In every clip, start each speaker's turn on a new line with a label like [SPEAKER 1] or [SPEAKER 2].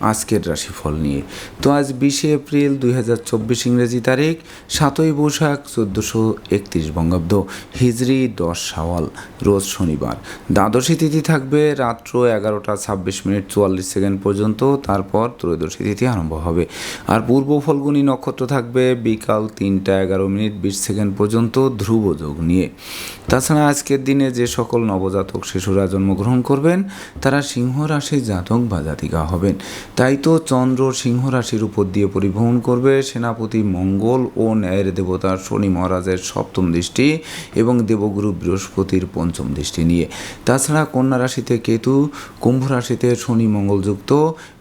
[SPEAKER 1] আজকের রাশিফল নিয়ে। তো আজ বিশে এপ্রিল দুই হাজার চব্বিশ ইংরেজি তারিখ, সাতই বৈশাখ চোদ্দোশো একত্রিশ বঙ্গাব্দ, হিজরি দশ সাওয়াল, রোজ শনিবার। দ্বাদশী তিথি থাকবে রাত্র এগারোটা ছাব্বিশ মিনিট চুয়াল্লিশ সেকেন্ড পর্যন্ত, তারপর ত্রয়োদশী তিথি আরম্ভ হবে। আর পূর্ব ফলগুনি নক্ষত্র থাকবে বিকাল তিনটা এগারো মিনিট বিশ সেকেন্ড পর্যন্ত ধ্রুব যোগ নিয়ে। তাছাড়া আজকের দিনে যে সকল নবজাতক শিশুরা জন্মগ্রহণ করবেন, তারা সিংহ রাশির জাতক বা জাতিকা হবেন। তাই তো চন্দ্র সিংহ রাশির উপর দিয়ে পরিভ্রমণ করবে। সেনাপতি মঙ্গল ও ন্যায়ের দেবতা শনি মহারাজের সপ্তম দৃষ্টি এবং দেবগুরু বৃহস্পতির পঞ্চম দৃষ্টি নিয়ে। তাছাড়া কন্যা রাশিতে কেতু, কুম্ভ রাশিতে শনি মঙ্গলযুক্ত,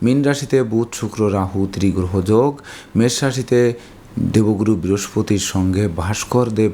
[SPEAKER 1] মীন রাশিতে বুধ, শুক্র, রাহু, ত্রিগ্রহ যোগ, মেষ রাশিতে দেবগুরু বৃহস্পতির সঙ্গে ভাস্কর দেব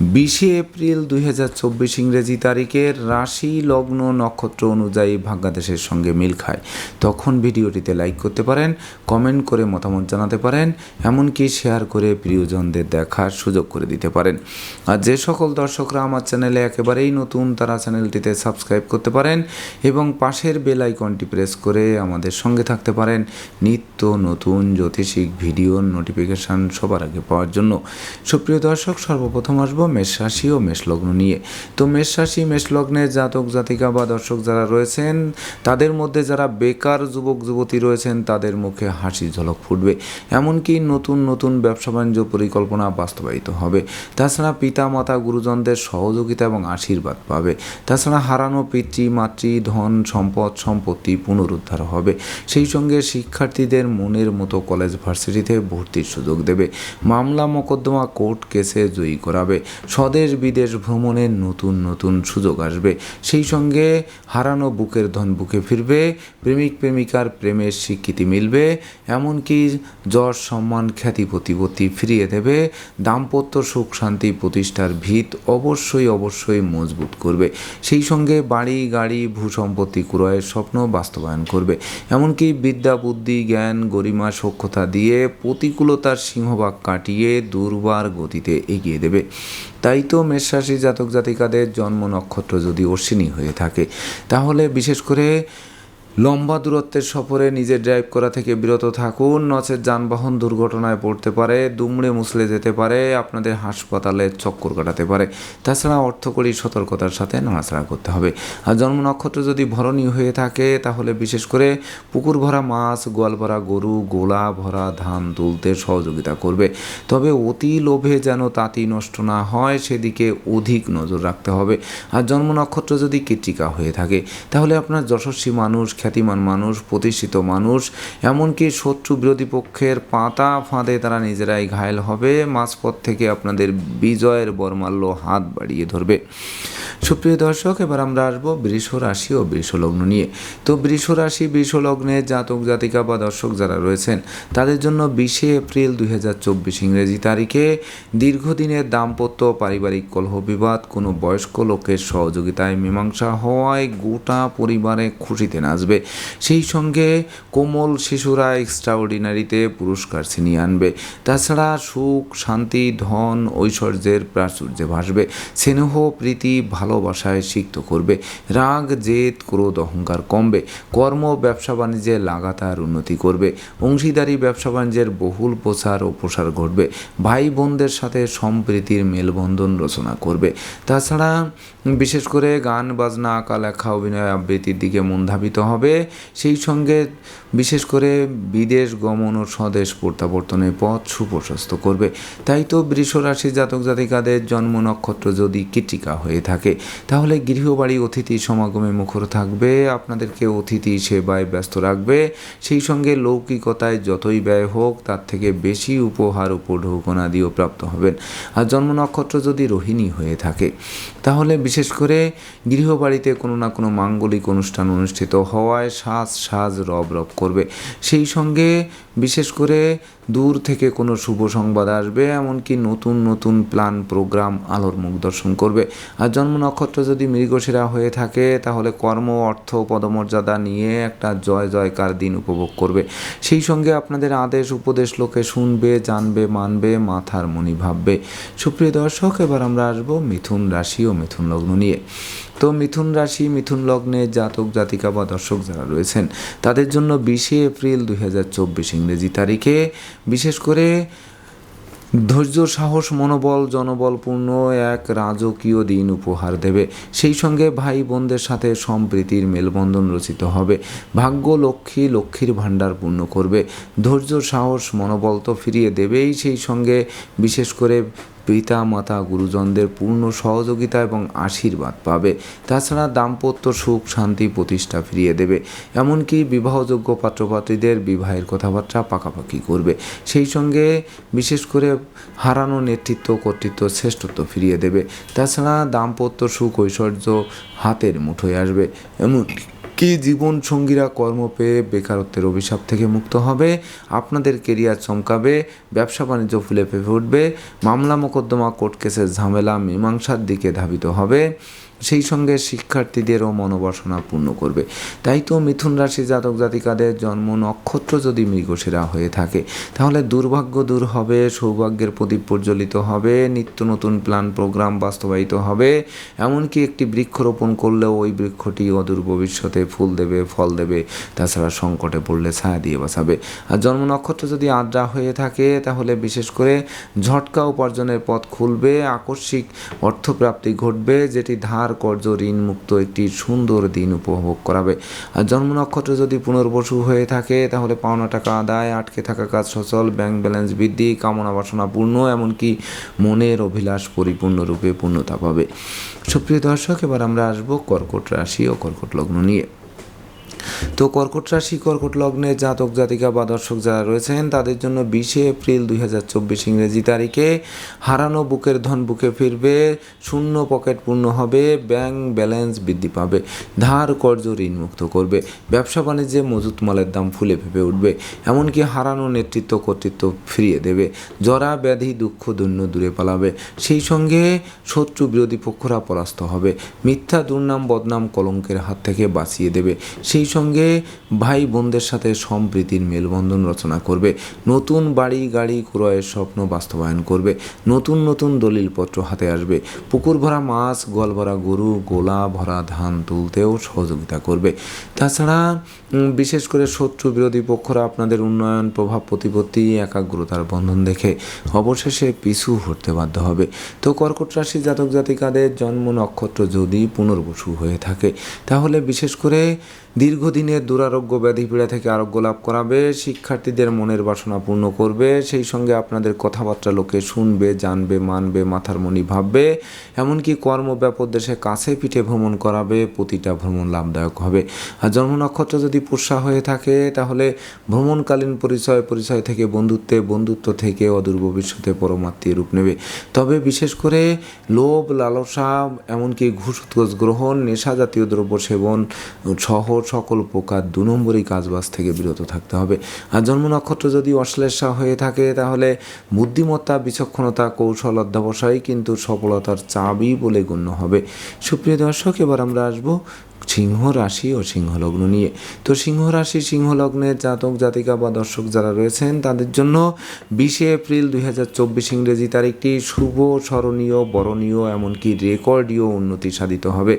[SPEAKER 1] বিশে এপ্রিল দুই হাজার চব্বিশ ইংরেজি তারিখের রাশি লগ্ন নক্ষত্র অনুযায়ী ভাগ্যাদেশের সঙ্গে মিল খায়। তখন ভিডিওটিতে লাইক করতে পারেন, কমেন্ট করে মতামত জানাতে পারেন, এমনকি শেয়ার করে প্রিয়জনদের দেখার সুযোগ করে দিতে পারেন। আর যে সকল দর্শকরা আমার চ্যানেলে একেবারেই নতুন, তারা চ্যানেলটিতে সাবস্ক্রাইব করতে পারেন এবং পাশের বেল আইকনটি প্রেস করে আমাদের সঙ্গে থাকতে পারেন নিত্য নতুন জ্যোতিষিক ভিডিওর নোটিফিকেশান সবার আগে পাওয়ার জন্য। সুপ্রিয় দর্শক, সর্বপ্রথম আসব মেষ রাশি ও মেষ লগ্ন নিয়ে। তো মেষ রাশি, মেষ লগ্নের জাতক, জাতিকা বা দর্শক যারা রয়েছেন, তাদের মধ্যে যারা বেকার যুবক, যুবতী রয়েছেন, তাদের মুখে হাসি ঝলক ফুটবে। এমনকি নতুন নতুন ব্যবসা বাণিজ্য পরিকল্পনা বাস্তবায়িত হবে। তাছাড়া পিতা, মাতা, গুরুজনদের সহযোগিতা এবং আশীর্বাদ পাবে। তাছাড়া হারানো পিতৃ, মাতৃ, ধন, সম্পদ, সম্পত্তি পুনরুদ্ধার হবে। সেই সঙ্গে শিক্ষার্থীদের মনের মতো কলেজ ভার্সিটিতে ভর্তির সুযোগ দেবে। মামলা, মোকদ্দমা, কোর্ট কেসে জয়ী করাবে। স্বদেশ বিদেশ ভ্রমণের নতুন নতুন সুযোগ আসবে। সেই সঙ্গে হারানো বুকের ধন বুকে ফিরবে, প্রেমিক প্রেমিকার প্রেমের স্বীকৃতি মিলবে, এমনকি যশ, সম্মান, খ্যাতি, প্রতিপত্তি ফিরিয়ে দেবে। দাম্পত্য সুখ, শান্তি, প্রতিষ্ঠার ভিত অবশ্যই অবশ্যই মজবুত করবে। সেই সঙ্গে বাড়ি, গাড়ি, ভূসম্পত্তি ক্রয়ের স্বপ্ন বাস্তবায়ন করবে। এমনকি বিদ্যা, বুদ্ধি, জ্ঞান, গরিমা, সক্ষতা দিয়ে প্রতিকূলতার সিংহভাগ কাটিয়ে দুর্বার গতিতে এগিয়ে দেবে। তাই তো মেষরাশি জাতক জাতিকাদের জন্ম নক্ষত্র যদি অশ্বিনী হয়ে থাকে তাহলে বিশেষ করে লম্বা দূরত্বের সফরে নিজে ড্রাইভ করা থেকে বিরত থাকুন। নচেত যানবাহন দুর্ঘটনায় পড়তে পারে, দুমড়ে মুসলে যেতে পারে, আপনাদের হাসপাতালে চক্কর কাটাতে পারে। তাছাড়া অর্থকরী সতর্কতার সাথে নাড়াচাড়া করতে হবে। আর জন্ম নক্ষত্র যদি ভরণী হয়ে থাকে, তাহলে বিশেষ করে পুকুর ভরা মাছ, গোয়াল ভরা গরু, গোলা ভরা ধান তুলতে সহযোগিতা করবে। তবে অতি লোভে যেন তাঁতি নষ্ট না হয়, সেদিকে অধিক নজর রাখতে হবে। আর জন্ম নক্ষত্র যদি কৃত্রিকা হয়ে থাকে, তাহলে আপনার যশস্বী মানুষ খ্যাতিমান মানুষ, প্রতিষ্ঠিত মানুষ, এমনকি শত্রু বিরোধী পক্ষের পাতা ফাঁদে তারা নিজেরাই ঘায়েল হবে, মাঝপথ থেকে আপনাদের বিজয়ের বরমাল্য হাত বাড়িয়ে ধরবে। সুপ্রিয় দর্শক, এবার আমরা আসব বৃষ রাশি ও বৃষ লগ্ন নিয়ে। তো বৃষ রাশি, বৃষ লগ্নের জাতক, জাতিকা বা দর্শক যারা রয়েছেন, তাদের জন্য বিশে এপ্রিল দুই হাজার চব্বিশ ইংরেজি তারিখে দীর্ঘদিনের দাম্পত্য পারিবারিক কলহ বিবাদ, কোনো বয়স্ক লোকের সহযোগিতায় মীমাংসা হওয়ায় গোটা পরিবারে খুশিতে নাচবে। সেই সঙ্গে কোমল শিশুরা এক্সট্রাঅর্ডিনারিতে পুরস্কার ছিনিয়ে আনবে। তাছাড়া সুখ, শান্তি, ধন, ঐশ্বর্যের প্রাচুর্যে ভাসবে। স্নেহ, প্রীতি, ভালোবাসায় সিক্ত করবে। রাগ, জেদ, ক্রোধ, অহংকার কমবে। কর্ম, ব্যবসা বাণিজ্যে লাগাতার উন্নতি করবে। অংশীদারি, ব্যবসা বাণিজ্যের বহুল প্রচার ও প্রসার ঘটবে। ভাই বোনদের সাথে সম্প্রীতির মেলবন্ধন রচনা করবে। তাছাড়া, বিশেষ করে গান, বাজনা, আঁকা, লেখা, অভিনয় আবৃত্তির দিকে মন ধাবিত হবে। হবে। সেই সঙ্গে বিশেষ করে বিদেশ গমন ও স্বদেশ প্রত্যাবর্তনের পথ সুপ্রশস্ত করবে। তাই তো বৃষ রাশি জাতক জাতিকাদের জন্ম নক্ষত্র যদি কীটিকা হয়ে থাকে, তাহলে গৃহবাড়ি অতিথি সমাগমে মুখর থাকবে, আপনাদেরকে অতিথি সেবায় ব্যস্ত রাখবে। সেই সঙ্গে লৌকিকতায় যতই ব্যয় হোক, তার থেকে বেশি উপহার উপঢৌকনাদিও প্রাপ্ত হবেন। আর জন্ম নক্ষত্র যদি রোহিণী হয়ে থাকে, তাহলে বিশেষ করে গৃহবাড়িতে কোনো না কোনো মাঙ্গলিক অনুষ্ঠান অনুষ্ঠিত হওয়ায় সাজ সাজ রব রব করবে। সেই সঙ্গে বিশেষ করে দূর থেকে কোনো শুভ সংবাদ আসবে, এমনকি নতুন নতুন প্ল্যান প্রোগ্রাম আলোর মুখ দর্শন করবে। আর জন্ম নক্ষত্র যদি মৃগশিরা হয়ে থাকে, তাহলে কর্ম, অর্থ, পদমর্যাদা নিয়ে একটা জয়, জয়কার দিন উপভোগ করবে। সেই সঙ্গে আপনাদের আদেশ, উপদেশ লোকে শুনবে, জানবে, মানবে, মাথার মনি ভাববে। সুপ্রিয় দর্শক, এবার আমরা আসব মিথুন রাশি ও মিথুন লগ্ন নিয়ে। তো মিথুন রাশি, মিথুন লগ্নে জাতক, জাতিকা বা দর্শক যারা রয়েছেন, তাদের জন্য বিশে এপ্রিল দুই হাজার চব্বিশ ইংরেজি তারিখে, বিশেষ করে ধৈর্য, সাহস, মনোবল, জনবলপূর্ণ এক রাজকীয় দিন উপহার দেবে। সেই সঙ্গে ভাই বোনদের সাথে সম্প্রীতির মেলবন্ধন রচিত হবে। ভাগ্য লক্ষ্মী লক্ষ্মীর ভাণ্ডার পূর্ণ করবে। ধৈর্য, সাহস, মনোবল তো ফিরিয়ে দেবেই সেই সঙ্গে, বিশেষ করে পিতা মাতা গুরুজনদের পূর্ণ সহযোগিতা এবং আশীর্বাদ পাবে। তাছাড়া দাম্পত্য সুখ, শান্তি প্রতিষ্ঠা ফিরিয়ে দেবে। এমনকি বিবাহযোগ্য পাত্রপাত্রীদের বিবাহের কথাবার্তা পাকাপাকি করবে। সেই সঙ্গে বিশেষ করে হারানো নেতৃত্ব, কর্তৃত্ব, শ্রেষ্ঠত্ব ফিরিয়ে দেবে। তাছাড়া দাম্পত্য সুখ, ঐশ্বর্য হাতের মুঠোয় আসবে। এমন কি জীবন সঙ্গীরা কর্ম পেয়ে বেকারত্বের অভিশাপ থেকে মুক্ত হবে? আপনাদের কেরিয়ার চমকাবে, ব্যবসা বাণিজ্য ফুলে ফেপে উঠবে, মামলা মোকদ্দমা কোর্ট কেসের ঝামেলা মীমাংসার দিকে ধাবিত হবে। সেই সঙ্গে শিক্ষার্থীদেরও মনোবাসনা পূর্ণ করবে। তাই তো মিথুন রাশি জাতক জাতিকাদের জন্ম নক্ষত্র যদি মৃগশিরা হয়ে থাকে, তাহলে দুর্ভাগ্য দূর হবে, সৌভাগ্যের প্রদীপ প্রজ্বলিত হবে, নিত্য নতুন প্ল্যান প্রোগ্রাম বাস্তবায়িত হবে। এমনকি একটি বৃক্ষরোপণ করলেও ওই বৃক্ষটি অদূর ভবিষ্যতে ফুল দেবে, ফল দেবে, তাছাড়া সংকটে পড়লে ছায়া দিয়ে বাঁচাবে। আর জন্ম নক্ষত্র যদি আদ্রা হয়ে থাকে, তাহলে বিশেষ করে ঝটকা উপার্জনের পথ খুলবে, আকস্মিক অর্থপ্রাপ্তি ঘটবে, যেটি ধার কর্য ঋণ মুক্ত একটি সুন্দর দিন উপভোগ করাবে। আর জন্ম নক্ষত্র যদি পুনর্বসু হয়ে থাকে, তাহলে পাওনা টাকা আদায়, আটকে থাকা কাজ সচল, ব্যাংক ব্যালেন্স বৃদ্ধি, কামনা বাসনা পূর্ণ, এমনকি মনের অভিলাষ পরিপূর্ণরূপে পূর্ণতা পাবে। সুপ্রিয় দর্শক, এবার আমরা আসব কর্কট রাশি ও কর্কট লগ্ন নিয়ে। তো কর্কট রাশি, কর্কট লগ্নে জাতক, জাতিকা বা দর্শক যারা রয়েছেন, তাদের জন্য বিশে এপ্রিল দুই হাজার চব্বিশ ইংরেজি তারিখে হারানো বুকের ধন বুকে ফিরবে, শূন্য পকেট পূর্ণ হবে, ব্যাংক ব্যালেন্স বৃদ্ধি পাবে, ধার কর্য ঋণ মুক্ত করবে, ব্যবসা বাণিজ্যে মজুত মালের দাম ফুলে ফেপে উঠবে, এমনকি হারানো নেতৃত্ব, কর্তৃত্ব ফিরিয়ে দেবে, জরা, ব্যাধি, দুঃখ, দৈন্য দূরে পালাবে, সেই সঙ্গে শত্রু বিরোধী পক্ষরা পরাস্ত হবে, মিথ্যা, দুর্নাম, বদনাম কলঙ্কের হাত থেকে বাঁচিয়ে দেবে, সেই সঙ্গে ভাই বোনদের সাথে সম্প্রীতির মেলবন্ধন রচনা করবে। নতুন বাড়ি, গাড়ি, ক্রয়ের স্বপ্ন বাস্তবায়ন করবে। নতুন নতুন দলিলপত্র হাতে আসবে। পুকুর ভরা মাছ গল ভরা গরু, গোলা ভরা ধান তুলতেও সহযোগিতা করবে। তাছাড়া বিশেষ করে শত্রু বিরোধী পক্ষরা আপনাদের উন্নয়ন, প্রভাব, প্রতিপত্তি, একাগ্রতার বন্ধন দেখে অবশেষে পিছু হতে বাধ্য হবে। তো কর্কট রাশি জাতক জাতিকাদের জন্ম নক্ষত্র যদি পুনর্বসু হয়ে থাকে, তাহলে বিশেষ করে দীর্ঘদিনের দুরারোগ্য ব্যাধি পীড়া থেকে আরোগ্য লাভ করাবে, শিক্ষার্থীদের মনের বাসনা পূর্ণ করবে, সেই সঙ্গে আপনাদের কথাবার্তা লোকে শুনবে, জানবে, মানবে, মাথার মনি ভাববে, এমনকি কর্ম ব্যাপক দেশে কাছে পিঠে ভ্রমণ করাবে, প্রতিটা ভ্রমণ লাভদায়ক হবে। আর জন্ম নক্ষত্র যদি পুষা হয়ে থাকে, তাহলে ভ্রমণকালীন পরিচয় পরিচয় থেকে বন্ধুত্বে, বন্ধুত্ব থেকে অদূর ভবিষ্যতে পরমাত্মীয় রূপ নেবে। তবে বিশেষ করে লোভ, লালসা, এমনকি ঘুষ গ্রহণ, নেশা জাতীয় দ্রব্য সেবন, সহ সকল প্রকার দু নম্বরই কাজবাজ থেকে বিরত থাকতে হবে। আর জন্ম নক্ষত্র যদি অশ্লেষা হয়ে থাকে, তাহলে বুদ্ধিমত্তা, বিচক্ষণতা, কৌশল অধ্যাবসায় কিন্তু সফলতার চাবি বলে গণ্য হবে। সুপ্রিয় দর্শক, এবার আমরা আসব সিংহ রাশি ও সিংহ লগ্ন নিয়ে। তো সিংহ রাশি সিংহ লগ্নের জাতক, জাতিকা বা দর্শক যারা রয়েছেন, তাদের জন্য বিশে এপ্রিল দুই হাজার চব্বিশ ইংরেজি তারিখটি শুভ, স্মরণীয়, বরণীয়, এমনকি রেকর্ডীয় উন্নতি সাধিত হবে।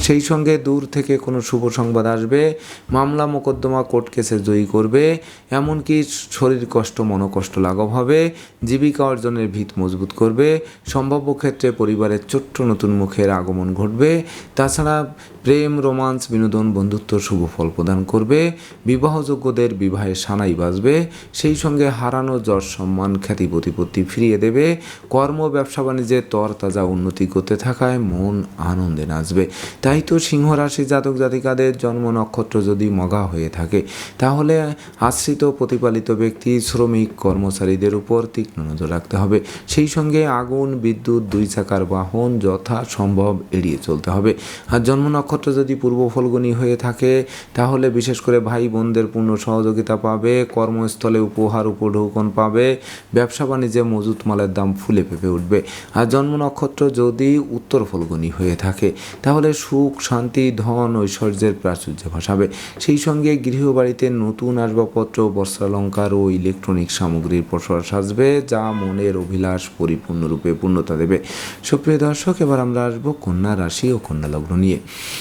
[SPEAKER 1] সেই সঙ্গে দূর থেকে কোনো শুভ সংবাদ আসবে, মামলা, মোকদ্দমা, কোর্ট কেসে জয়ী করবে, এমনকি শরীর কষ্ট, মনোকষ্ট লাঘব হবে, জীবিকা অর্জনের ভিত মজবুত করবে, সম্ভাব্য ক্ষেত্রে পরিবারের ছোট্ট নতুন মুখের আগমন ঘটবে। তাছাড়া প্রেম, রোমান্স, বিনোদন বন্ধুত্ব শুভ ফল প্রদান করবে। বিবাহযোগ্যদের বিবাহে সানাই বাজবে। সেই সঙ্গে হারানো যশ, সম্মান, খ্যাতি, প্রতিপত্তি ফিরিয়ে দেবে। কর্ম, ব্যবসা, বাণিজ্যে তরতাজা উন্নতি করতে থাকায় মন আনন্দে নাচবে। তাই তো সিংহ রাশি জাতক জাতিকাদের জন্ম নক্ষত্র যদি মগা হয়ে থাকে, তাহলে আশ্রিত, প্রতিপালিত ব্যক্তি, শ্রমিক, কর্মচারীদের উপর তীক্ষ্ণ নজর রাখতে হবে। সেই সঙ্গে আগুন, বিদ্যুৎ, দুই চাকার বাহন যথা সম্ভব এড়িয়ে চলতে হবে। আর জন্ম নক্ষত্র যদি পূর্ব ফলগুনি হয়ে থাকে, তাহলে বিশেষ করে ভাই বোনদের পূর্ণ সহযোগিতা পাবে, কর্মস্থলে উপহার, উপঢৌকন পাবে, ব্যবসা বাণিজ্যে মজুত মালের দাম ফুলে পেঁপে উঠবে। আর জন্ম নক্ষত্র যদি উত্তর ফলগুনি হয়ে থাকে, তাহলে সুখ, শান্তি, ধন, ঐশ্বর্যের প্রাচুর্য ভাসাবে। সেই সঙ্গে গৃহবাড়িতে নতুন আসবাবপত্র, বস্ত্রালঙ্কার ও ইলেকট্রনিক সামগ্রীর প্রসার সাজবে, যা মনের অভিলাষ পরিপূর্ণরূপে পূর্ণতা দেবে। সুপ্রিয় দর্শক, এবার আমরা আসব কন্যা রাশি ও কন্যা লগ্ন নিয়ে।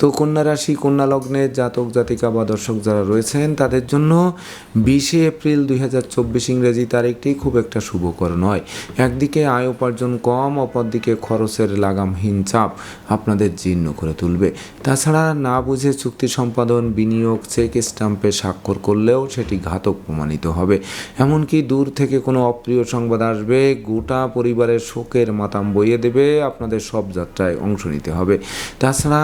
[SPEAKER 1] তো কন্যা রাশি, কন্যা লগ্নের জাতক, জাতিকা বা দর্শক যারা রয়েছেন, তাদের জন্য বিশে এপ্রিল দুই হাজার চব্বিশ ইংরেজি তারিখটি খুব একটা শুভকর নয়। একদিকে আয় উপার্জন কম, অপরদিকে খরচের লাগামহীন চাপ আপনাদের জীর্ণ করে তুলবে। তাছাড়া না বুঝে চুক্তি সম্পাদন, বিনিয়োগ, চেক স্টাম্পে স্বাক্ষর করলেও সেটি ঘাতক প্রমাণিত হবে। এমনকি দূর থেকে কোনো অপ্রিয় সংবাদ আসবে, গোটা পরিবারের শোকের মাতাম বইয়ে দেবে, আপনাদের সব যাত্রায় অংশ নিতে হবে। তাছাড়া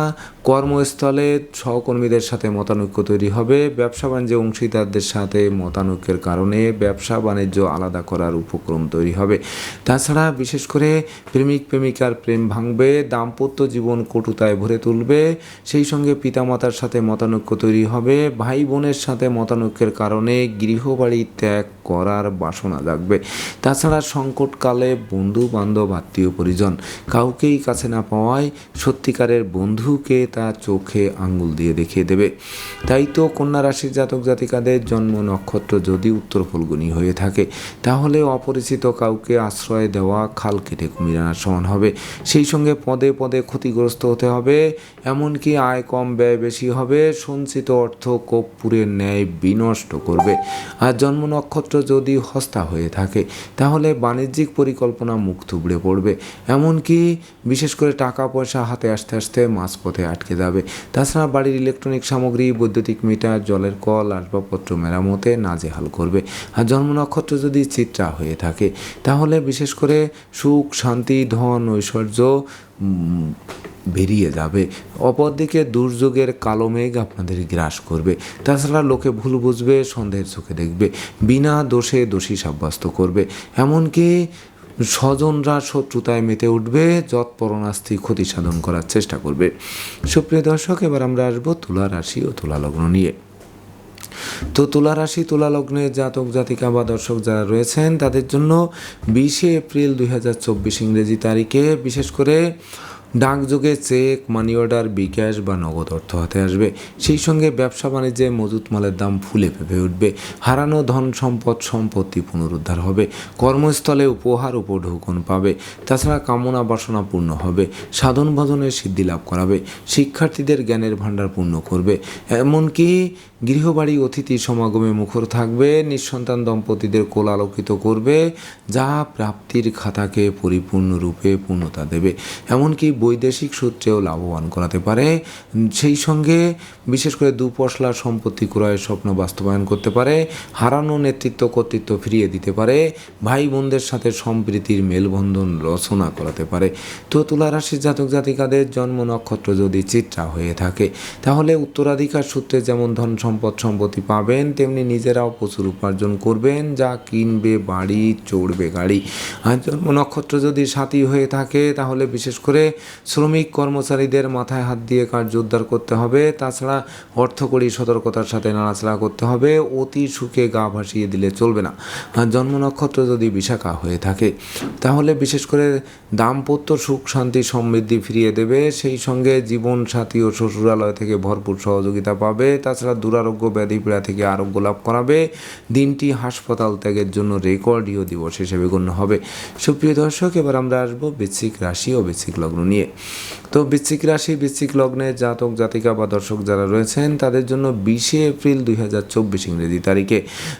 [SPEAKER 1] কর্মস্থলে সহকর্মীদের সাথে মতানৈক্য তৈরি হবে। ব্যবসা বাণিজ্য অংশীদারদের সাথে মতানৈক্যের কারণে ব্যবসা বাণিজ্য আলাদা করার উপক্রম তৈরি হবে। তাছাড়া বিশেষ করে প্রেমিক, প্রেমিকার প্রেম ভাঙবে, দাম্পত্য জীবন কটুতায় ভরে তুলবে, সেই সঙ্গে পিতামাতার সাথে মতানৈক্য তৈরি হবে ভাই বোনের সাথে মতানৈক্যের কারণে গৃহবাড়ি ত্যাগ করার বাসনা জাগবে। তাছাড়া সংকটকালে বন্ধু বান্ধব আত্মীয় পরিজন কাউকেই কাছে না পাওয়ায় সত্যিকারের বন্ধুকে তা চোখে আঙ্গুল দিয়ে দেখিয়ে দেবে। তাই তো কন্যা রাশির জাতক জাতিকাদের জন্ম নক্ষত্র যদি উত্তর ফলগুনি হয়ে থাকে, তাহলে অপরিচিত কাউকে আশ্রয় দেওয়া খাল কেটে কুমির আনার সমান হবে। সেই সঙ্গে পদে পদে ক্ষতিগ্রস্ত হতে হবে, এমনকি আয় কম, ব্যয় বেশি হবে। সঞ্চিত অর্থ কর্পূরের ন্যায় বিনষ্ট করবে। আর জন্ম নক্ষত্র যদি হস্তা হয়ে থাকে, তাহলে বাণিজ্যিক পরিকল্পনা মুখ থুবড়ে পড়বে। এমনকি বিশেষ করে টাকা পয়সা হাতে আসতে আসতে মাঝপথে আটকে যাবে। তাছাড়া বাড়ির ইলেকট্রনিক সামগ্রী, বৈদ্যুতিক মিটার, জলের কল, আসবাবপত্র মেরামতে নাজেহাল করবে। আর জন্ম নক্ষত্র যদি চিত্রা হয়ে থাকে, তাহলে বিশেষ করে সুখ, শান্তি, ধন, ঐশ্বর্য বেরিয়ে যাবে। অপরদিকে দুর্যোগের কালো মেঘ আপনাদের গ্রাস করবে। তাছাড়া লোকে ভুল বুঝবে, সন্দেহের চোখে দেখবে। বিনা দোষে দোষী সাব্যস্ত করবে। এমনকি স্বজনরা শত্রুতায় মেতে উঠবে যৎপরণাস্তি ক্ষতি সাধন করার চেষ্টা করবে। সুপ্রিয় দর্শক, এবার আমরা আসব তুলা রাশি ও তুলা লগ্ন নিয়ে। তো তুলা রাশি, তুলা লগ্নের জাতক, জাতিকা বা দর্শক যারা রয়েছেন, তাদের জন্য বিশে এপ্রিল দুই হাজার চব্বিশ ইংরেজি তারিখে বিশেষ করে ডাকযোগে চেক মানি অর্ডার বিকাশ বা নগদ অর্থ হাতে আসবে। সেই সঙ্গে ব্যবসা বাণিজ্যে মজুত মালের দাম ফুলে ফেপে উঠবে। হারানো ধন সম্পদ সম্পত্তি পুনরুদ্ধার হবে। কর্মস্থলে উপহার উপঢৌকন পাবে। তাছাড়া কামনা বাসনা পূর্ণ হবে। সাধন ভজনের সিদ্ধি লাভ করাবে। শিক্ষার্থীদের জ্ঞানের ভাণ্ডার পূর্ণ করবে। এমনকি গৃহবাড়ি অতিথি সমাগমে মুখর থাকবে। নিঃসন্তান দম্পতিদের কোল আলোকিত করবে। যা প্রাপ্তির খাতাকে পরিপূর্ণরূপে পূর্ণতা দেবে। এমনকি বৈদেশিক সূত্রেও লাভবান করাতে পারে। সেই সঙ্গে বিশেষ করে দু দুপশলা সম্পত্তি ক্রয়ের স্বপ্ন বাস্তবায়ন করতে পারে, হারানো নেতৃত্ব কর্তৃত্ব ফিরিয়ে দিতে পারে ভাই বোনদের সাথে সম্প্রীতির মেলবন্ধন রচনা করাতে পারে। তো তুলা রাশির জাতক জাতিকাদের জন্ম নক্ষত্র যদি চিত্রা হয়ে থাকে, তাহলে উত্তরাধিকার সূত্রে যেমন ধন সম্পদ সম্পত্তি পাবেন, তেমনি নিজেরাও প্রচুর উপার্জন করবেন, যা কিনবে, বাড়ি, চড়বে গাড়ি। আর জন্ম নক্ষত্র যদি সাথী হয়ে থাকে, তাহলে বিশেষ করে শ্রমিক কর্মচারীদের মাথায় হাত দিয়ে কার্য উদ্ধার করতে হবে। তাছাড়া অর্থকরী সতর্কতার সাথে নাড়াচাড়া করতে হবে। অতি সুখে গা ভাসিয়ে দিলে চলবে না। জন্ম নক্ষত্র যদি বিশাখা হয়ে থাকে, তাহলে বিশেষ করে দাম্পত্য সুখ, শান্তি, সমৃদ্ধি ফিরিয়ে দেবে। সেই সঙ্গে জীবন সাথী ও শ্বশুরালয় থেকে ভরপুর সহযোগিতা পাবে। তাছাড়া দুরারোগ্য ব্যাধি পীড়া থেকে আরোগ্য লাভ করাবে। দিনটি হাসপাতাল ত্যাগের জন্য রেকর্ডীয় দিবস হিসেবে গণ্য হবে। সুপ্রিয় দর্শক, এবার আমরা আসব বৃশ্চিক রাশি ও বৃশ্চিক লগ্ন নিয়ে। নিয়ে। তো বৃশ্চিক রাশি, বৃশ্চিক লগ্নে জাতক, জাতিকা বা দর্শক যারা রয়েছেন, তাদের জন্য বিশে এপ্রিল দুই হাজার চব্বিশ ইংরেজি তারিখে।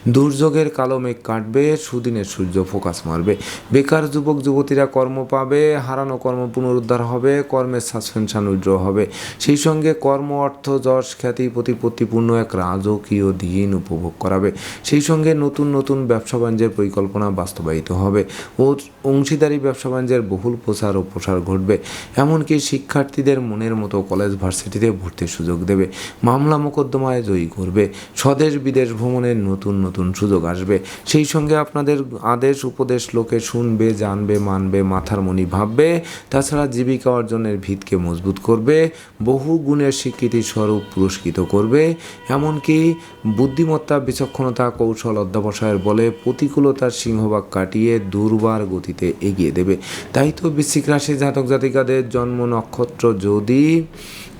[SPEAKER 1] দুর্যোগের কালো মেঘ কাটবে, সুদিনের সূর্য ফোকাস মারবে। বেকার যুবক, যুবতীরা কর্ম পাবে, হারানো কর্ম পুনরুদ্ধার হবে কর্মের সাসপেনশন উইড্র হবে। সেই সঙ্গে কর্ম, অর্থ, যশ, খ্যাতি, প্রতিপত্তিপূর্ণ এক রাজকীয় দিন উপভোগ করাবে। সেই সঙ্গে নতুন নতুন ব্যবসা বাণিজ্যের পরিকল্পনা বাস্তবায়িত হবে। ও অংশীদারি ব্যবসা বাণিজ্যের বহুল প্রচার ও প্রসার ঘটবে। এমনকি শিক্ষার্থীদের মনের মতো কলেজ ভার্সিটিতে ভর্তির সুযোগ দেবে। মামলা মোকদ্দমায় জয়ী করবে। স্বদেশ বিদেশ ভ্রমণের নতুন নতুন সুযোগ আসবে। সেই সঙ্গে আপনাদের আদেশ, উপদেশ লোকে শুনবে, জানবে, মানবে, মাথার মনি ভাববে। তাছাড়া জীবিকা অর্জনের ভিতকে মজবুত করবে। বহু গুণের স্বীকৃতি স্বরূপ পুরস্কৃত করবে। এমনকি বুদ্ধিমত্তা, বিচক্ষণতা, কৌশল অধ্যবসায়ের বলে প্রতিকূলতার সিংহভাগ কাটিয়ে দুর্বার গতিতে এগিয়ে দেবে। তাই তো বৃশ্চিক রাশি জাতক জাতিকাদের জন্ম নক্ষত্র যদি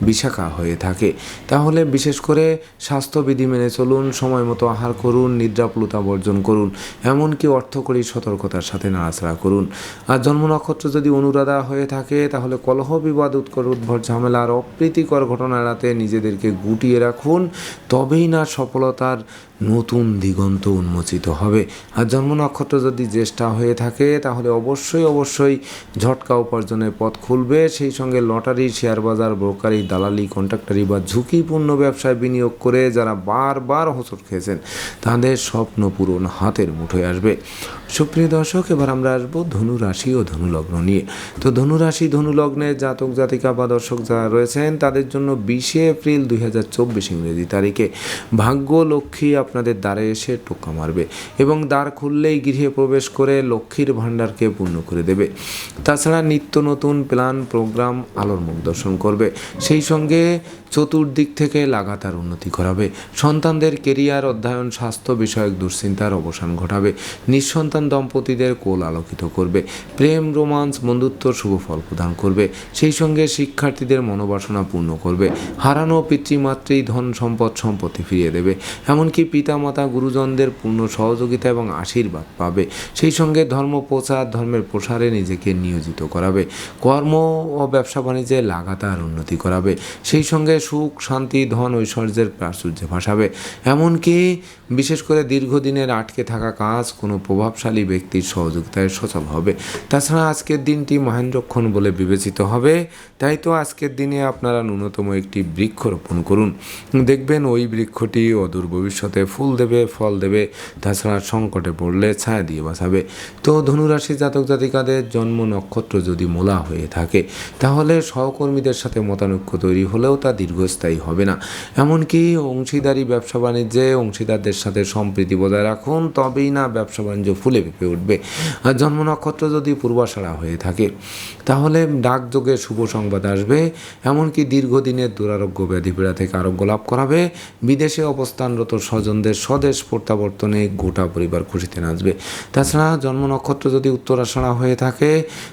[SPEAKER 1] বিশাখা হয়ে থাকে। তাহলে বিশেষ করে স্বাস্থ্যবিধি মেনে চলুন, সময় মতো আহার করুন নিদ্রাপ্লুতা বর্জন করুন, এমনকি অর্থকরী সতর্কতার সাথে নাড়াচাড়া করুন। আর জন্ম নক্ষত্র যদি অনুরাধা হয়ে থাকে, তাহলে কলহ বিবাদ উৎকর উদ্ভর ঝামেলার অপ্রীতিকর ঘটনা এড়াতে নিজেদেরকে গুটিয়ে রাখুন, তবেই না সফলতার নতুন দিগন্ত উন্মোচিত হবে। আর জন্ম নক্ষত্র যদি জ্যেষ্ঠা হয়ে থাকে, তাহলে অবশ্যই অবশ্যই ঝটকা উপার্জনের পথ খুলবে। সেই সঙ্গে লটারি শেয়ার বাজার ব্রোকারি দালালি, কন্ট্রাক্টারি বা ঝুঁকিপূর্ণ ব্যবসায় বিনিয়োগ করে যারা বারবার হোঁচট খেয়েছেন, তাদের স্বপ্ন পূরণ হাতের মুঠোয় আসবে। সুপ্রিয় দর্শক, এবার আমরা আসব ধনু রাশি ও ধনু লগ্ন নিয়ে। তো ধনু রাশি জাতক, জাতিকা বা দর্শক যারা রয়েছেন, তাদের জন্য বিশে এপ্রিল দুই হাজার চব্বিশ ইংরেজি তারিখে ভাগ্য লক্ষ্মী আপনাদের দ্বারে এসে টোকা মারবে এবং দ্বার খুললেই গৃহে প্রবেশ করে লক্ষ্মীর ভাণ্ডারকে পূর্ণ করে দেবে। তাছাড়া নিত্য নতুন প্ল্যান, প্রোগ্রাম, আলোর মুখ দর্শন করবে। সেই সঙ্গে চতুর্দিক থেকে লাগাতার উন্নতি করাবে সন্তানদের কেরিয়ার, অধ্যয়ন, স্বাস্থ্য বিষয়ক দুশ্চিন্তার অবসান ঘটাবে। নিঃসন্তান দম্পতিদের কোল আলোকিত করবে। প্রেম, রোমান্স বন্ধুত্ব শুভ ফল প্রদান করবে। সেই সঙ্গে শিক্ষার্থীদের মনোবাসনা পূর্ণ করবে। হারানো পিতৃমাতৃ ধন সম্পদ সম্পত্তি ফিরিয়ে দেবে। এমনকি পিতামাতা, গুরুজনদের পূর্ণ সহযোগিতা এবং আশীর্বাদ পাবে। সেই সঙ্গে ধর্ম প্রচার, ধর্মের প্রসারে নিজেকে নিয়োজিত করাবে। কর্ম ও ব্যবসা বাণিজ্যে লাগাতার উন্নতি করাবে। সেই সঙ্গে সুখ, শান্তি, ধন, ঐশ্বর্যের প্রাচুর্যে ভাসাবে। এমনকি বিশেষ করে দীর্ঘদিনের আটকে থাকা কাজ কোনো প্রভাবশালী ব্যক্তির সহযোগিতায় সচল হবে। তাছাড়া আজকের দিনটি মহেন্দ্রক্ষণ বলে বিবেচিত হবে। তাই তো আজকের দিনে আপনারা ন্যূনতম একটি বৃক্ষ রোপণ করুন। দেখবেন ওই বৃক্ষটি অদূর ভবিষ্যতে ফুল দেবে, ফল দেবে, তাছাড়া সংকটে পড়লে ছায়া দিয়ে বাঁচাবে তো ধনুরাশি জাতক জাতিকাদের জন্ম নক্ষত্র যদি মোলা হয়ে থাকে, তাহলে সহকর্মীদের সাথে মতানৈক্য তৈরি হলেও তা দীর্ঘস্থায়ী হবে না। এমনকি অংশীদারি ব্যবসা বাণিজ্যে অংশীদারদের সাথে সম্প্রীতি বজায় রাখুন, তবেই না ব্যবসা বাণিজ্য ফুলে ফেপে উঠবে। আর জন্ম নক্ষত্র যদি পূর্বাশারা হয়ে থাকে, তাহলে ডাকযোগে শুভ সংবাদ আসবে। এমনকি দীর্ঘদিনের দুরারোগ্য ব্যাধি পীড়া থেকে আরোগ্য লাভ করাবে। বিদেশে অবস্থানরত স্বজনদের স্বদেশ প্রত্যাবর্তনে গোটা পরিবার খুশিতে নাচবে। তাছাড়া জন্ম নক্ষত্র যদি উত্তরাষাঢ়া হয়ে থাকে,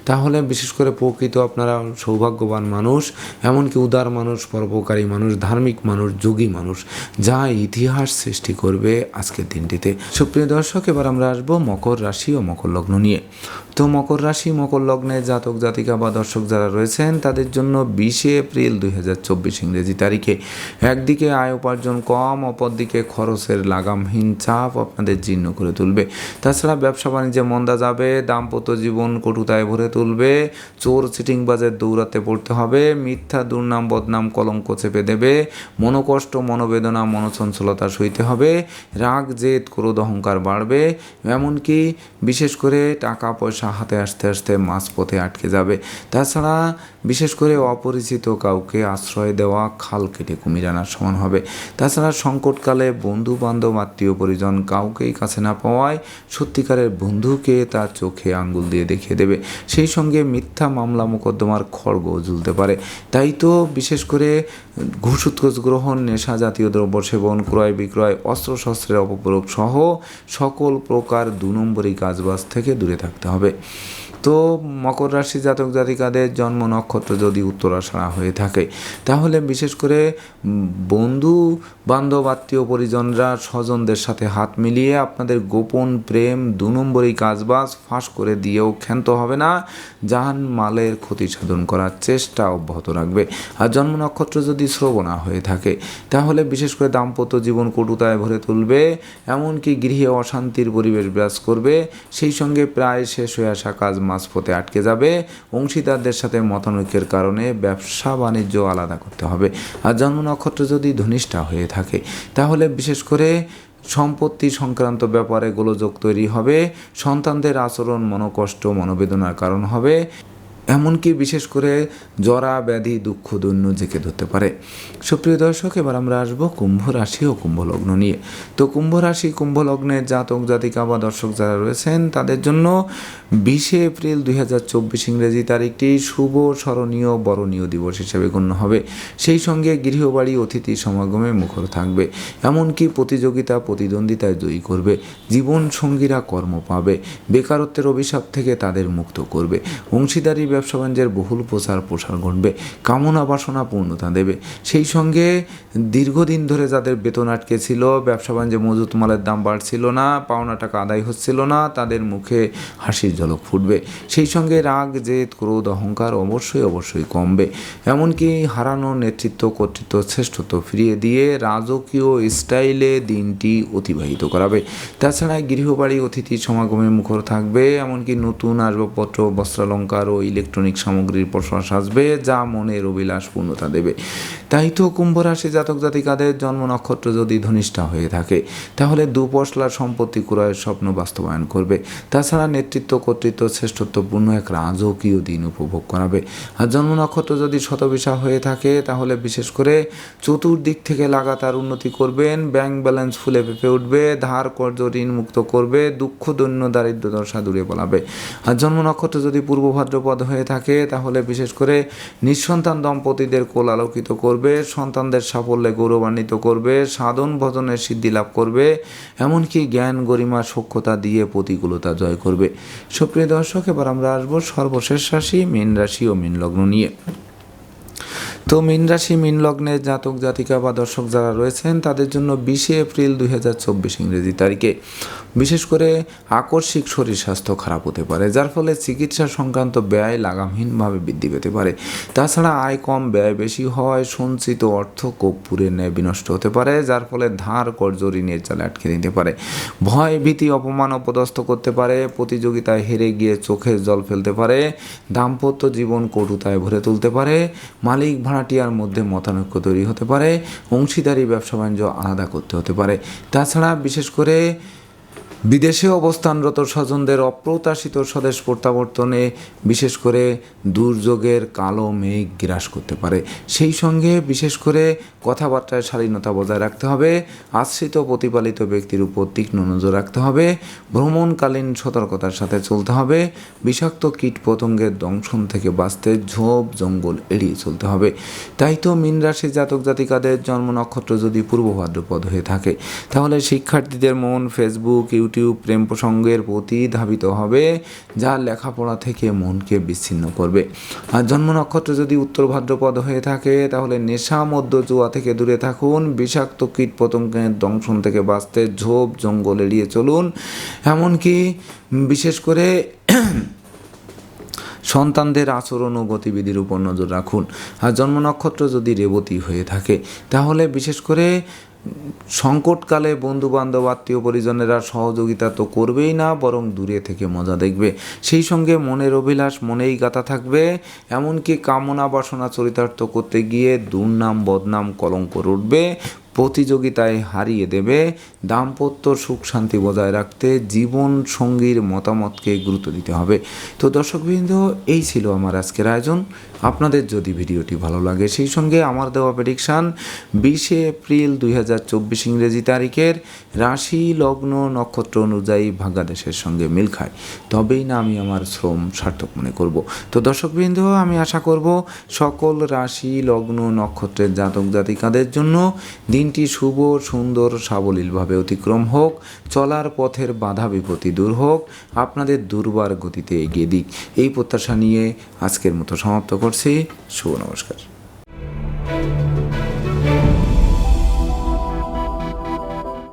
[SPEAKER 1] তাহলে বিশেষ করে প্রকৃত আপনারা সৌভাগ্যবান মানুষ, এমনকি উদার মানুষ পরোপকারী মানুষ, ধার্মিক মানুষ, যোগী মানুষ, যা ইতিহাস সৃষ্টি করবে আজকের দিনটিতে। সুপ্রিয় দর্শক, এবার আমরা আসব মকর রাশি ও মকর লগ্ন নিয়ে। তো মকর রাশি, মকর লগ্নে জাতক, জাতিকা বা দর্শক যারা রয়েছেন, তাদের জন্য বিশে এপ্রিল দুই হাজার চব্বিশ ইংরেজি তারিখে। একদিকে আয় উপার্জন কম, অপরদিকে খরচের লাগামহীন চাপ আপনাদের জীর্ণ করে তুলবে। তাছাড়া ব্যবসা বাণিজ্যে মন্দা যাবে, দাম্পত্য জীবন কটুতায় ভরে তুলবে, চোর চিটিংবাজের দৌড়াতে পড়তে হবে, মিথ্যা দুর্নাম, বদনাম, কলঙ্ক চেপে দেবে, মনোকষ্ট, মনোবেদনা, মনোচঞ্চলতা সইতে হবে, রাগ, জেদ, ক্রোধ, অহংকার বাড়বে। এমনকি বিশেষ করে টাকা পয়সা হাতে আসতে আসতে মাঝপথে আটকে যাবে। তাছাড়া বিশেষ করে অপরিচিত কাউকে আশ্রয় দেওয়া খাল কেটে কুমির আনার সমান হবে। তাছাড়া সংকটকালে বন্ধু বান্ধব আত্মীয় পরিজন কাউকেই কাছে না পাওয়ায় সত্যিকারের বন্ধুকে তার চোখে আঙ্গুল দিয়ে দেখিয়ে দেবে। সেই সঙ্গে মিথ্যা মামলা মোকদ্দমার খড়গ ঝুলতে পারে। তাই তো বিশেষ করে ঘুষ গ্রহণ, নেশা জাতীয় দ্রব্য সেবন, ক্রয় বিক্রয় অস্ত্রশস্ত্রের অপপ্রয়োগ সহ সকল প্রকার দু নম্বরী কাজবাজ থেকে দূরে থাকতে হবে। তো মকর রাশি জাতক জাতিকাদের জন্ম নক্ষত্র যদি উত্তরাষাঢ়া হয়ে থাকে, তাহলে বিশেষ করে বন্ধু বান্ধব, আত্মীয় পরিজনরা, স্বজনদের সাথে হাত মিলিয়ে আপনাদের গোপন প্রেম দু নম্বরই কাজবাজ ফাঁস করে দিয়েও ক্ষান্ত হবে না। জাহান মালের ক্ষতি সাধন করার চেষ্টা অব্যাহত রাখবে। আর জন্ম নক্ষত্র যদি শ্রবণা হয়ে থাকে, তাহলে বিশেষ করে দাম্পত্য জীবন কটুতায় ভরে তুলবে, এমনকি গৃহে অশান্তির পরিবেশ বিরাজ করবে। সেই সঙ্গে প্রায় শেষ হয়ে আসা কাজ মাঝপথে আটকে যাবে। অংশীদারদের সাথে মতানৈক্যের কারণে ব্যবসা বাণিজ্য আলাদা করতে হবে। আর জন্ম নক্ষত্র যদি ধনিষ্ঠা হয়ে থাকে, তাহলে বিশেষ করে সম্পত্তি সংক্রান্ত ব্যাপারে গোলযোগ তৈরি হবে। সন্তানদের আচরণ মনোকষ্ট, মনোবেদনার কারণ হবে। এমনকি বিশেষ করে জরা, ব্যাধি, দুঃখ, দৈন্য জেঁকে ধরতে পারে। সুপ্রিয় দর্শক, এবার আমরা আসব কুম্ভ রাশি ও কুম্ভ লগ্ন নিয়ে। তো কুম্ভ রাশি, কুম্ভ জাতক, জাতিকা বা দর্শক যারা রয়েছেন, তাদের জন্য বিশে এপ্রিল দুই হাজার চব্বিশ ইংরেজি তারিখটি শুভ, স্মরণীয়, বরণীয় দিবস হিসেবে গণ্য হবে। সেই সঙ্গে গৃহবাড়ি, অতিথি সমাগমে মুখর থাকবে। এমনকি প্রতিযোগিতা, প্রতিদ্বন্দ্বিতায় জয়ী করবে। জীবন সঙ্গীরা কর্ম পাবে। বেকারত্বের অভিশাপ থেকে তাদের মুক্ত করবে। অংশীদারি ব্যবসা বাণিজ্যের বহুল প্রচার প্রসার ঘটবে, কামনা বাসনা পূর্ণতা দেবে। সেই সঙ্গে দীর্ঘদিন ধরে যাদের বেতন আটকে ছিল ব্যবসা বাণিজ্যে মজুত মালের দাম বাড়ছিল না, পাওনা টাকা আদায় হচ্ছিল না, তাদের মুখে হাসির ঝলক ফুটবে। সেই সঙ্গে রাগ, জেদ, ক্রোধ, অহংকার অবশ্যই অবশ্যই কমবে। এমনকি হারানো নেতৃত্ব, কর্তৃত্ব, শ্রেষ্ঠত্ব ফিরিয়ে দিয়ে রাজকীয় স্টাইলে দিনটি অতিবাহিত করাবে। তাছাড়া গৃহবাড়ি, অতিথি সমাগমে মুখর থাকবে, এমনকি নতুন আসবাবপত্র, বস্ত্রালঙ্কার ও ইলেকট্রনিক সামগ্রীর প্রশ্বাস আসবে যা মনের অভিলাষ পূর্ণতা দেবে। তাই তো কুম্ভ রাশি জাতক জাতিকাদের জন্ম নক্ষত্র যদি ধনিষ্ঠা হয়ে থাকে, তাহলে দুপশলার সম্পত্তি ক্রয়ের স্বপ্ন বাস্তবায়ন করবে। তাছাড়া নেতৃত্ব কর্তৃত্ব শ্রেষ্ঠত্বপূর্ণ এক রাজকীয় দিন উপভোগ করাবে। আর জন্ম নক্ষত্র যদি শতবিশা হয়ে থাকে, তাহলে বিশেষ করে চতুর্দিক থেকে লাগাতার উন্নতি করবেন, ব্যাংক ব্যালেন্স ফুলে পেঁপে উঠবে, ধার কর্য ঋণ মুক্ত করবে, দুঃখ, দৈন্য দারিদ্র দশা দূরে পালাবে। আর জন্ম নক্ষত্র যদি পূর্ব ভাদ্রপদ হয়ে থাকে, তাহলে বিশেষ করে নিঃসন্তান দম্পতিদের কোল আলোকিত করবে, সন্তানদের সাফল্যে গৌরবান্বিত করবে, সাধন ভজনের সিদ্ধি লাভ করবে, এমনকি জ্ঞান গরিমা সক্ষতা দিয়ে প্রতিকূলতা জয় করবে। সুপ্রিয় দর্শক, এবার আমরা আসব সর্বশেষ রাশি, মীন রাশি ও মীন লগ্ন নিয়ে। তো মীন রাশি, মীন লগ্নের জাতক, জাতিকা বা দর্শক যারা রয়েছেন, তাদের জন্য বিশে এপ্রিল দুই হাজার চব্বিশ ইংরেজি তারিখে। বিশেষ করে আকস্মিক শরীর স্বাস্থ্য খারাপ হতে পারে, যার ফলে চিকিৎসা সংক্রান্ত ব্যয় লাগামহীনভাবে বৃদ্ধি পেতে পারে। তাছাড়া আয় কম, ব্যয় বেশি হয়, সঞ্চিত অর্থ কর্পূরের ন্যায় বিনষ্ট হতে পারে, যার ফলে ধার কর্য ঋণের জালে আটকে দিতে পারে। ভয়, ভীতি, অপমান অপদস্থ করতে পারে, প্রতিযোগিতায় হেরে গিয়ে চোখের জল ফেলতে পারে, দাম্পত্য জীবন কটুতায় ভরে তুলতে পারে, মালিক ভাড়াটিয়ার মধ্যে মতানৈক্য তৈরি হতে পারে। অংশীদারি, ব্যবসা বাণিজ্য আলাদা করতে হতে পারে। তাছাড়া বিশেষ করে বিদেশে অবস্থানরত স্বজনদের অপ্রত্যাশিত স্বদেশ প্রত্যাবর্তনে বিশেষ করে দুর্যোগের কালো মেঘ গ্রাস করতে পারে। সেই সঙ্গে বিশেষ করে কথাবার্তায় শালীনতা বজায় রাখতে হবে, আশ্রিত প্রতিপালিত ব্যক্তির উপর তীক্ষ্ণ নজর রাখতে হবে, ভ্রমণকালীন সতর্কতার সাথে চলতে হবে, বিষাক্ত কীট পতঙ্গের দংশন থেকে বাঁচতে ঝোপ, জঙ্গল এড়িয়ে চলতে হবে। তাই তো মীন রাশি জাতক জাতিকাদের জন্ম নক্ষত্র যদি পূর্ব ভাদ্রপদ হয়ে থাকে, তাহলে শিক্ষার্থীদের মন ফেসবুক ইউটিউব প্রেম প্রসঙ্গের প্রতি ধাবিত হবে, যা লেখাপড়া থেকে মনকে বিচ্ছিন্ন করবে। আর জন্ম নক্ষত্র যদি উত্তর ভাদ্রপদ হয়ে থাকে, তাহলে নেশা মধ্য জুয়া থেকে দূরে থাকুন। বিষাক্ত কীট পতঙ্গের দংশন থেকে বাঁচতে ঝোপ, জঙ্গল এড়িয়ে চলুন। এমনকি বিশেষ করে সন্তানদের আচরণ ও গতিবিধির উপর নজর রাখুন। আর জন্ম নক্ষত্র যদি রেবতী হয়ে থাকে, তাহলে বিশেষ করে সংকটকালে বন্ধু বান্ধব আত্মীয় পরিজনেরা সহযোগিতা তো করবেই না, বরং দূরে থেকে মজা দেখবে। সেই সঙ্গে মনের অভিলাষ মনেই গাথা থাকবে। এমনকি কামনা বাসনা চরিতার্থ করতে গিয়ে দুর্নাম, বদনাম, কলঙ্ক উঠবে প্রতিযোগিতায় হারিয়ে দেবে। দাম্পত্য সুখ শান্তি বজায় রাখতে জীবন সঙ্গীর মতামতকে গুরুত্ব দিতে হবে। তো দর্শকবৃন্দ, এই ছিল আমার আজকের আয়োজন। আপনাদের যদি ভিডিওটি ভালো লাগে, সেই সঙ্গে আমার দেওয়া প্রেডিকশান বিশে এপ্রিল দুই হাজার চব্বিশ ইংরেজি তারিখের রাশি লগ্ন নক্ষত্র অনুযায়ী ভাগ্যাদেশের সঙ্গে মিল খায়। তবেই না আমি আমার শ্রম সার্থক মনে করব। তো দর্শকবৃন্দ, আমি আশা করব সকল রাশি লগ্ন নক্ষত্রের জাতক জাতিকাদের জন্য দিন দিনটি শুভ, সুন্দর, সাবলীলভাবে অতিক্রম হোক, চলার পথের বাধা বিপত্তি দূর হোক, আপনাদের দুর্বার গতিতে এগিয়ে দিক। এই প্রত্যাশা নিয়ে আজকের মতো সমাপ্ত করছি। শুভ নমস্কার।